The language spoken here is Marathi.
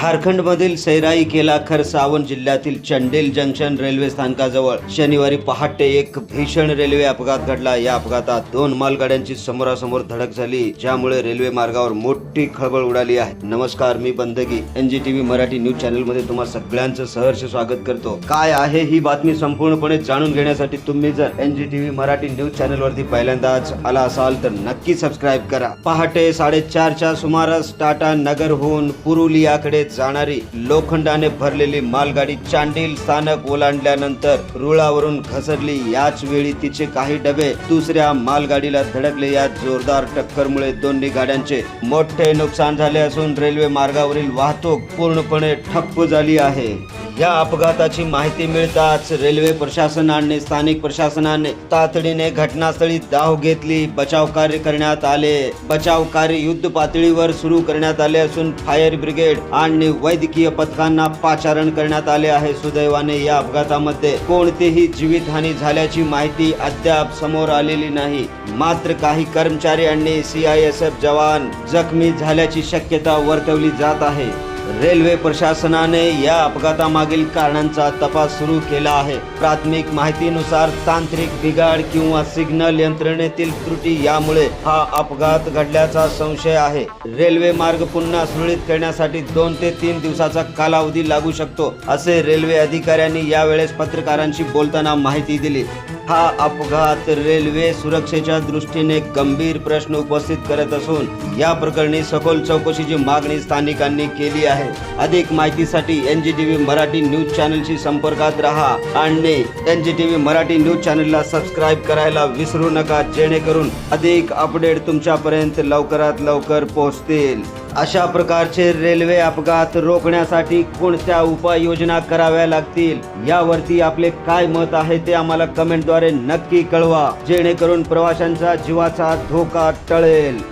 झारखंडमधील सैराई केलाखर खरसावन जिल्ह्यातील चंडेल जंक्शन रेल्वे स्थानकाजवळ शनिवारी पहाटे एक भीषण रेल्वे अपघात घडला. या अपघातात दोन मालगाड्यांची समोरासमोर धडक झाली ज्यामुळे रेल्वे मार्गावर मोठी खळबळ उडाली आहे. नमस्कार मी बंदगी एनजीटीव्ही मराठी न्यूज चॅनलमध्ये तुम्हा सगळ्यांचं सहर्ष स्वागत करतो. काय आहे ही बातमी संपूर्णपणे जाणून घेण्यासाठी तुम्ही जर एनजीटीव्ही मराठी न्यूज चॅनल वरती पहिल्यांदाच आला असाल तर नक्की सबस्क्राईब करा. पहाटे साडेचारच्या सुमारास टाटा नगरहून पुरुलियाकडे जाणारी लोखंडाने भरलेली मालगाडी चांडील स्थानक ओलांडल्यानंतर रुळावरून घसरली. याच वेळी तिचे काही डबे दुसऱ्या मालगाडीला धडकले. या जोरदार टक्करमुळे दोन्ही गाड्यांचे मोठे नुकसान झाले असून रेल्वे मार्गावरील वाहतूक पूर्णपणे ठप्प झाली आहे. या अपघाताची माहिती मिळताच रेल्वे प्रशासनाने स्थानिक प्रशासनाने तातडीने घटनास्थळी धाव घेतली. बचाव कार्य करण्यात आले. बचाव कार्य युद्ध पातळीवर सुरू करण्यात आले असून फायर ब्रिगेड आणि वैद्यकीय पथकांना पाचारण करण्यात आले आहे. सुदैवाने या अपघातामध्ये कोणतीही जीवितहानी झाल्याची माहिती अद्याप समोर आलेली नाही. मात्र काही कर्मचारी आणि सीआयएसएफ जवान जखमी झाल्याची शक्यता वर्तवली जात आहे. रेल्वे प्रशासनाने या अपघातामागील कारणांचा तपास सुरू केला आहे. प्राथमिक माहितीनुसार तांत्रिक बिघाड किंवा सिग्नल यंत्रणेतील त्रुटी यामुळे हा अपघात घडल्याचा संशय आहे. रेल्वे मार्ग पुन्हा सुरळीत करण्यासाठी दोन ते तीन दिवसाचा कालावधी लागू शकतो असे रेल्वे अधिकाऱ्यांनी यावेळेस पत्रकारांशी बोलताना माहिती दिली. हा अपघात रेल्वे सुरक्षेच्या दृष्टीने गंभीर प्रश्न उपस्थित करत असून या प्रकरणी सखोल चौकशीची मागणी स्थानिकांनी केली आहे. अधिक माहितीसाठी एनजीटीव्ही मराठी न्यूज चॅनलशी संपर्कात राहा आणि एनजीटीव्ही मराठी न्यूज चॅनलला सबस्क्राईब करायला विसरू नका जेणेकरून अधिक अपडेट तुमच्यापर्यंत लवकरात लवकर पोहोचतील. अशा प्रकारचे रेल्वे अपघात रोखण्यासाठी कोणत्या उपाययोजना कराव्या लागतील? यावरती आपले काय मत आहे ते आम्हाला कमेंटद्वारे नक्की कळवा जेणेकरून प्रवाशांचा जीवाचा धोका टळेल.